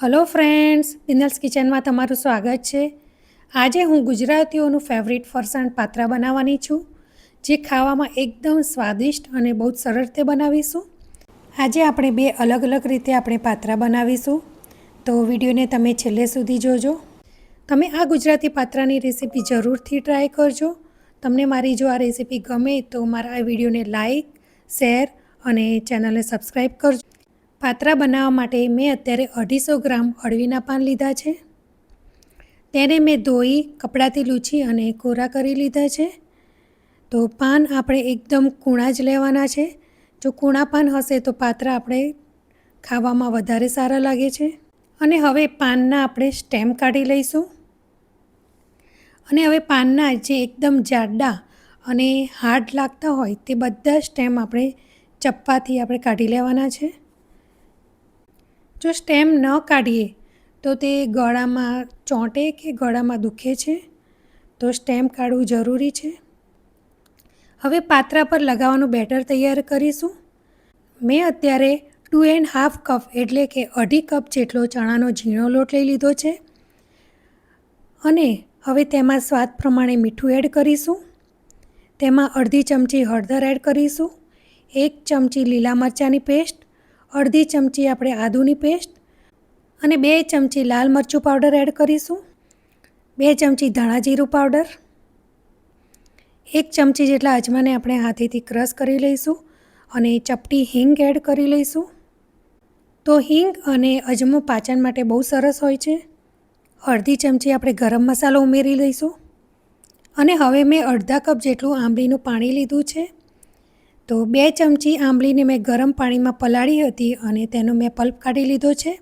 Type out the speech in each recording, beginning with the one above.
Hello friends બિનલ્સ કિચનમાં તમારું સ્વાગત છે. આજે હું ગુજરાતીઓનું ફેવરિટ ફરસાણ પાત્રા બનાવવાની છું, જે ખાવામાં એકદમ સ્વાદિષ્ટ અને બહુ જ સરળ રીતે બનાવીશું. આજે આપણે બે અલગ અલગ રીતે આપણે પાત્રા બનાવીશું. તો વિડીયોને તમે છેલ્લે સુધી જોજો. તમે આ ગુજરાતી પાત્રાની રેસીપી જરૂરથી ટ્રાય કરજો. તમને મારી જો આ રેસીપી ગમે તો મારા આ વિડીયોને લાઈક શેર અને ચેનલને સબસ્ક્રાઈબ કરજો. પાત્રા બનાવવા માટે મેં અત્યારે અઢીસો ગ્રામ અળવીના પાન લીધા છે. તેને મેં ધોઈ, કપડાથી લૂછી અને કોરા કરી લીધા છે. તો પાન આપણે એકદમ કૂણા જ લેવાના છે. જો કૂણા પાન હશે તો પાત્રા આપણે ખાવામાં વધારે સારા લાગે છે. અને હવે પાનના આપણે સ્ટેમ કાઢી લઈશું. અને હવે પાનના જે એકદમ જાડા અને હાર્ડ લાગતા હોય તે બધા સ્ટેમ આપણે ચપ્પાથી આપણે કાઢી લેવાના છે. જો સ્ટેમ ન કાઢીએ, તો તે ગળામાં ચોંટે કે ગળામાં દુખે છે? તો સ્ટેમ કાઢવું જરૂરી છે? હવે પાત્રા પર લગાવવાનું બેટર તૈયાર કરીશું? મેં અત્યારે ટુ એન્ડ હાફ કપ એટલે કે અઢી કપ જેટલો ચણાનો ઝીણો લોટ લઈ લીધો છે. અને હવે તેમાં સ્વાદ પ્રમાણે મીઠું એડ કરીશું. તેમાં અડધી ચમચી હળદર એડ કરીશું, એક ચમચી લીલા મરચાંની પેસ્ટ અડધી ચમચી આપણે આદુની પેસ્ટ અને બે ચમચી લાલ મરચું પાવડર એડ કરીશું. બે ચમચી ધાણા જીરું પાવડર. એક ચમચી જેટલા અજમાને આપણે હાથેથી ક્રશ કરી લઈશું અને ચપટી હિંગ એડ કરી લઈશું. તો હિંગ અને અજમો પાચન માટે બહુ સરસ હોય છે. અડધી ચમચી આપણે ગરમ મસાલો ઉમેરી લઈશું. અને હવે મેં અડધા કપ જેટલું આંબલીનું પાણી લીધું છે. તો બે ચમચી આંબલીને મેં ગરમ પાણીમાં પલાળી હતી અને તેનો મેં પલ્પ કાઢી લીધો છે.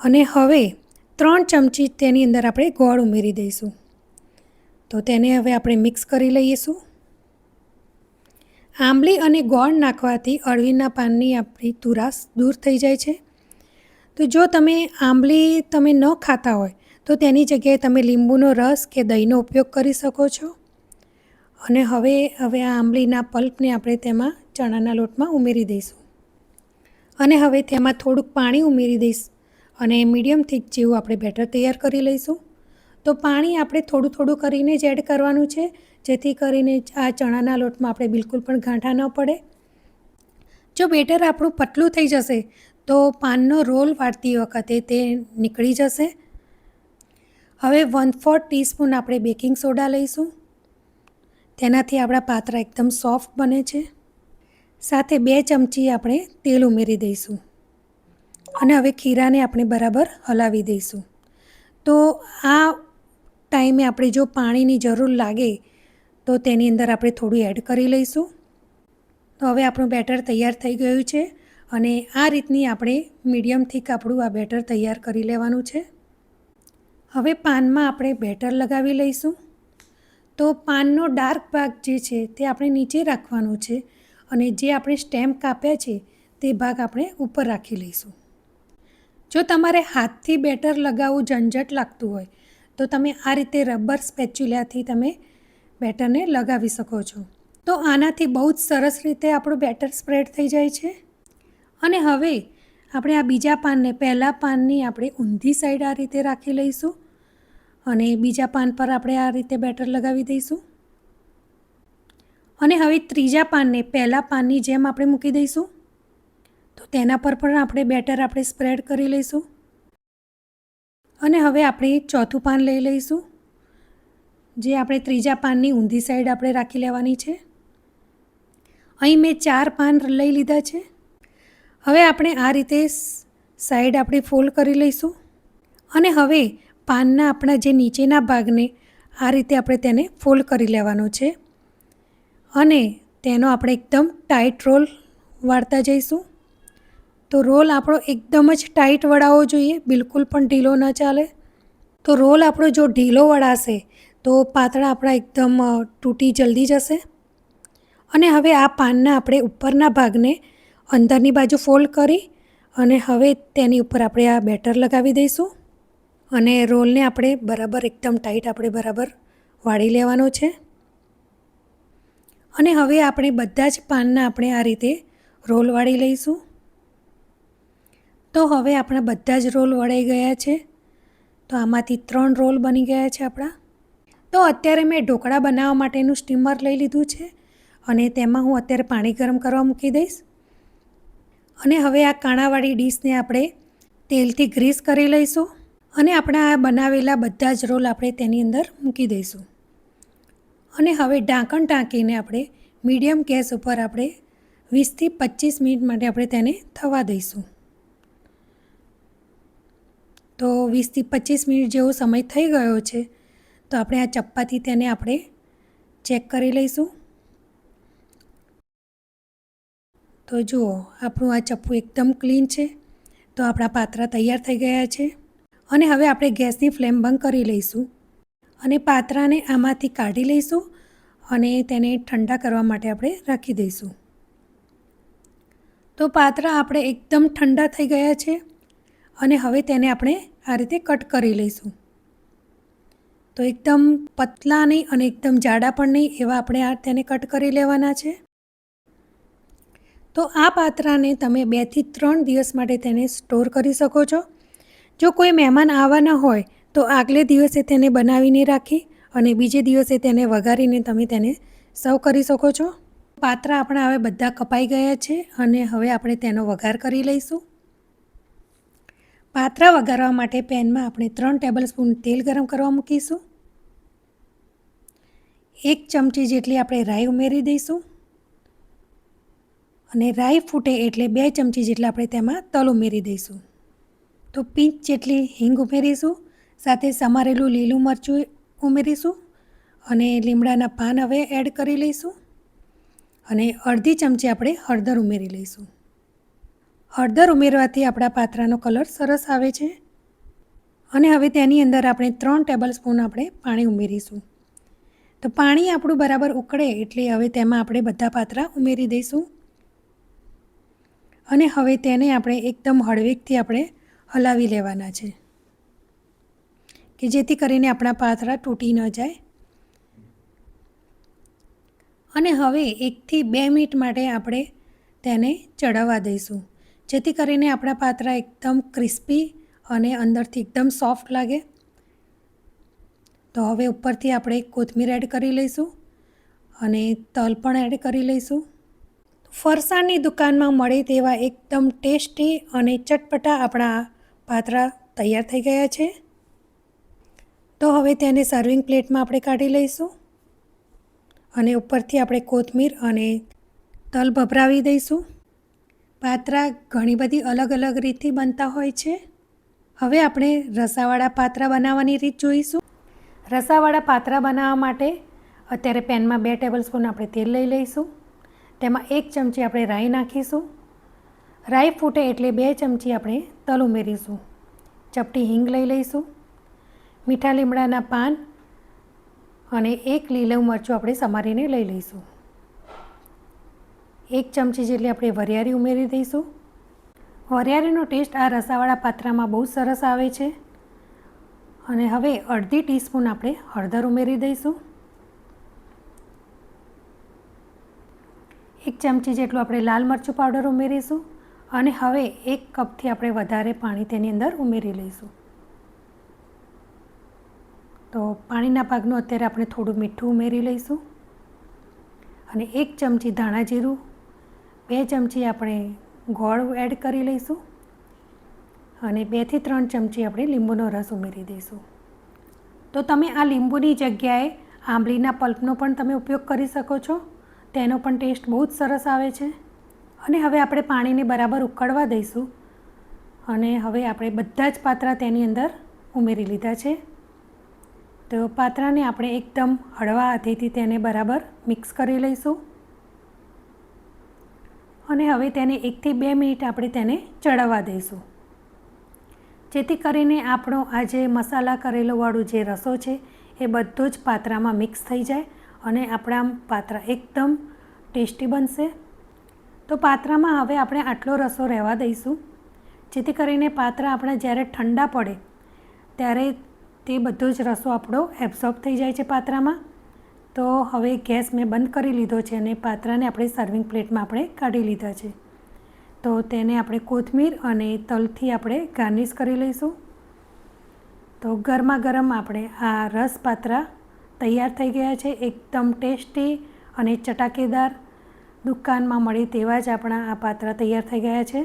અને હવે ત્રણ ચમચી તેની અંદર આપણે ગોળ ઉમેરી દઈશું. તો તેને હવે આપણે મિક્સ કરી લઈશું. આંબલી અને ગોળ નાખવાથી અળવીના પાનની આપણી તુરાશ દૂર થઈ જાય છે. તો જો તમે આંબલી તમે ન ખાતા હોય તો તેની જગ્યાએ તમે લીંબુનો રસ કે દહીંનો ઉપયોગ કરી શકો છો. અને હવે હવે આ આંબલીના પલ્પને આપણે તેમાં ચણાના લોટમાં ઉમેરી દઈશું. અને હવે તેમાં થોડુંક પાણી ઉમેરી દઈશ અને મીડિયમ થીક જેવું આપણે બેટર તૈયાર કરી લઈશું. તો પાણી આપણે થોડું થોડું કરીને જ એડ કરવાનું છે, જેથી કરીને આ ચણાના લોટમાં આપણે બિલકુલ પણ ગાંઠા ન પડે. જો બેટર આપણું પતલું થઈ જશે, તો પાનનો રોલ વાળતી વખતે તે નીકળી જશે. હવે વન ફોર ટીસ્પૂન આપણે બેકિંગ સોડા લઈશું. તેનાથી આપણા પાત્રા એકદમ સોફ્ટ બને છે. સાથે બે ચમચી આપણે તેલ ઉમેરી દઈશું. અને હવે ખીરાને આપણે બરાબર હલાવી દઈશું. તો આ ટાઈમે આપણે જો પાણીની જરૂર લાગે, તો તેની અંદર આપણે થોડું એડ કરી લઈશું. તો હવે આપણું બેટર તૈયાર થઈ ગયું છે અને આ રીતની આપણે મીડિયમ થીક આપણું આ બેટર તૈયાર કરી લેવાનું છે. હવે પાનમાં આપણે બેટર લગાવી લઈશું. તો પાનનો ડાર્ક ભાગ જે છે તે આપણે નીચે રાખવાનો છે અને જે આપણે સ્ટેમ્પ કાપ્યા છે તે ભાગ આપણે ઉપર રાખી લઈશું. જો તમારે હાથથી બેટર લગાવવું ઝંઝટ લાગતું હોય, તો તમે આ રીતે રબર સ્પેચ્યુલાથી તમે બેટરને લગાવી શકો છો. તો આનાથી બહુ જ સરસ રીતે આપણું બેટર સ્પ્રેડ થઈ જાય છે. અને હવે આપણે આ બીજા પાનને પહેલાં પાનની આપણે ઊંધી સાઈડ આ રીતે રાખી લઈશું. અને બીજા પાન પર આપણે આ રીતે બેટર લગાવી દઈશું. અને હવે ત્રીજા પાનને પહેલાં પાનની જેમ આપણે મૂકી દઈશું. તો તેના પર પણ આપણે બેટર આપણે સ્પ્રેડ કરી લઈશું. અને હવે આપણે ચોથું પાન લઈ લઈશું. જે આપણે ત્રીજા પાનની ઊંધી સાઈડ આપણે રાખી લેવાની છે. અહીં મેં ચાર પાન લઈ લીધા છે. હવે આપણે આ રીતે સાઈડ આપણે ફોલ્ડ કરી લઈશું. અને હવે પાનના આપણા જે નીચેના ભાગને આ રીતે આપણે તેને ફોલ્ડ કરી લેવાનો છે. અને તેનો આપણે એકદમ ટાઈટ રોલ વાળતા જઈશું. તો રોલ આપણો એકદમ જ ટાઈટ વળાવવો જોઈએ, બિલકુલ પણ ઢીલો ન ચાલે. તો રોલ આપણો જો ઢીલો વળાશે, તો પાતળા આપણા એકદમ તૂટી જલ્દી જશે. અને હવે આ પાનના આપણે ઉપરના ભાગને અંદરની બાજુ ફોલ્ડ કરી અને હવે તેની ઉપર આપણે આ બેટર લગાવી દઈશું. અને રોલને આપણે બરાબર એકદમ ટાઈટ આપણે બરાબર વાળી લેવાનો છે. અને હવે આપણે બધા જ પાનના આપણે આ રીતે રોલ વાળી લઈશું. તો હવે આપણા બધા જ રોલ વળાઈ ગયા છે. તો આમાંથી ત્રણ રોલ બની ગયા છે આપણા. તો અત્યારે મેં ઢોકળા બનાવવા માટેનું સ્ટીમર લઈ લીધું છે અને તેમાં હું અત્યારે પાણી ગરમ કરવા મૂકી દઈશ. અને હવે આ કાણાવાળી ડીશને આપણે તેલથી ગ્રીસ કરી લઈશું. અને આપણા આ બનાવેલા બધા જ રોલ આપણે તેની અંદર મૂકી દઈશું. અને હવે ઢાંકણ ઢાંકીને આપણે મીડિયમ ગેસ ઉપર આપણે વીસથી પચીસ મિનિટ માટે આપણે તેને થવા દઈશું. તો વીસથી પચીસ મિનિટ જેવો સમય થઈ ગયો છે, તો આપણે આ ચપ્પાથી તેને આપણે ચેક કરી લઈશું. તો જુઓ, આપણું આ ચપ્પુ એકદમ ક્લીન છે. તો આપણા પાત્રા તૈયાર થઈ ગયા છે. અને હવે આપણે ગેસની ફ્લેમ બંધ કરી લઈશું અને પાત્રાને આમાંથી કાઢી લઈશું અને તેને ઠંડા કરવા માટે આપણે રાખી દઈશું. તો પાત્રા આપણે એકદમ ઠંડા થઈ ગયા છે અને હવે તેને આપણે આ રીતે કટ કરી લઈશું. તો એકદમ પતલા નહીં અને એકદમ જાડા પણ નહીં એવા આપણે આ તેને કટ કરી લેવાના છે. તો આ પાત્રાને તમે બેથી ત્રણ દિવસ માટે તેને સ્ટોર કરી શકો છો. જો કોઈ મહેમાન આવવાના હોય, તો આગલે દિવસે તેને બનાવીને રાખી અને બીજે દિવસે તેને વઘારીને તમે તેને સર્વ કરી શકો છો. પાત્રા આપણા હવે બધા કપાઈ ગયા છે અને હવે આપણે તેનો વઘાર કરી લઈશું. પાત્રા વઘારવા માટે પેનમાં આપણે ત્રણ ટેબલ સ્પૂન તેલ ગરમ કરવા મૂકીશું. એક ચમચી જેટલી આપણે રાઈ ઉમેરી દઈશું. અને રાઈ ફૂટે એટલે બે ચમચી જેટલા આપણે તેમાં તલ ઉમેરી દઈશું. તો પિંચ જેટલી હિંગ ઉમેરીશું, સાથે સમારેલું લીલું મરચું ઉમેરીશું અને લીમડાના પાન હવે એડ કરી લઈશું અને અડધી ચમચી આપણે હળદર ઉમેરી લઈશું. હળદર ઉમેરવાથી આપણા પાત્રાનો કલર સરસ આવે છે અને હવે તેની અંદર આપણે ત્રણ ટેબલ સ્પૂન આપણે પાણી ઉમેરીશું. તો પાણી આપણું બરાબર ઉકળે એટલે હવે તેમાં આપણે બધા પાત્રા ઉમેરી દઈશું અને હવે તેને આપણે એકદમ હળવેકથી આપણે હલાવી લેવાના છે. કે જેથી કરીને આપણા પાત્રા તૂટી ન જાય. અને હવે એકથી બે મિનિટ માટે આપણે તેને ચડાવવા દઈશું. જેથી કરીને આપણા પાત્રા એકદમ ક્રિસ્પી અને અંદરથી એકદમ સોફ્ટ લાગે. તો હવે ઉપરથી આપણે કોથમીર એડ કરી લઈશું અને તલ પણ એડ કરી લઈશું. ફરસાણની દુકાનમાં મળે તેવા એકદમ ટેસ્ટી અને ચટપટા આપણા પાત્રા તૈયાર થઈ ગયા છે? તો હવે તેને સર્વિંગ પ્લેટમાં આપણે કાઢી લઈશું અને ઉપરથી આપણે કોથમીર અને તલ ભભરાવી દઈશું. પાત્રા ઘણી બધી અલગ અલગ રીતથી બનતા હોય છે. હવે આપણે રસાવાળા પાત્રા બનાવવાની રીત જોઈશું. રસાવાળા પાત્રા બનાવવા માટે અત્યારે પેનમાં બે ટેબલ સ્પૂન આપણે તેલ લઈ લઈશું. તેમાં એક ચમચી આપણે રાઈ નાખીશું. રાઈ ફૂટે એટલે બે ચમચી આપણે તલ ઉમેરીશું. ચપટી હિંગ લઈ લઈશું. મીઠા લીમડાના પાન અને એક લીલું મરચું આપણે સમારીને લઈ લઈશું. એક ચમચી જેટલી આપણે વરિયાળી ઉમેરી દઈશું. વરિયાળીનો ટેસ્ટ આ રસાવાળા પાત્રામાં બહુ સરસ આવે છે. અને હવે અડધી ટીસ્પૂન આપણે હળદર ઉમેરી દઈશું. એક ચમચી જેટલું આપણે લાલ મરચું પાવડર ઉમેરીશું. અને હવે એક કપથી આપણે વધારે પાણી તેની અંદર ઉમેરી લઈશું. તો પાણીના ભાગનું અત્યારે આપણે થોડું મીઠું ઉમેરી લઈશું. અને એક ચમચી ધાણા જીરું, બે ચમચી આપણે ગોળ એડ કરી લઈશું. અને બેથી ત્રણ ચમચી આપણે લીંબુનો રસ ઉમેરી દઈશું. તો તમે આ લીંબુની જગ્યાએ આંબલીના પલ્પનો પણ તમે ઉપયોગ કરી શકો છો. તેનો પણ ટેસ્ટ બહુ જ સરસ આવે છે. અને હવે આપણે પાણીને બરાબર ઉકળવા દઈશું. અને હવે આપણે બધા જ પાત્રા તેની અંદર ઉમેરી લીધા છે. તો પાત્રાને આપણે એકદમ હળવા હાથેથી તેને બરાબર મિક્સ કરી લઈશું. અને હવે તેને એકથી બે મિનિટ આપણે તેને ચડાવવા દઈશું. જેથી કરીને આપણો આ જે મસાલા કરેલોવાળું જે રસો છે, એ બધો જ પાત્રામાં મિક્સ થઈ જાય અને આપણા પાત્રા એકદમ ટેસ્ટી બનશે. તો પાત્રામાં હવે આપણે આટલો રસો રહેવા દઈશું. જેથી કરીને પાત્રા આપણે જ્યારે ઠંડા પડે, ત્યારે તે બધો જ રસો આપણો એબ્સોર્બ થઈ જાય છે પાત્રામાં. તો હવે ગેસ મેં બંધ કરી લીધો છે અને પાત્રાને આપણે સર્વિંગ પ્લેટમાં આપણે કાઢી લીધા છે. તો તેને આપણે કોથમીર અને તલથી આપણે ગાર્નિશ કરી લઈશું. તો ગરમા ગરમ આપણે આ રસ પાત્રા તૈયાર થઈ ગયા છે. એકદમ ટેસ્ટી અને ચટાકેદાર. દુકાનમાં મળે તેવા જ આપણા આ પાત્રા તૈયાર થઈ ગયા છે.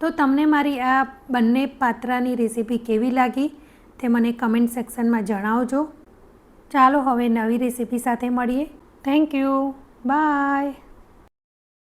તો તમને મારી આ બંને પાત્રાની રેસીપી કેવી લાગી તે મને કમેન્ટ સેક્શનમાં જણાવજો. ચાલો હવે નવી રેસીપી સાથે મળીએ. Thank you bye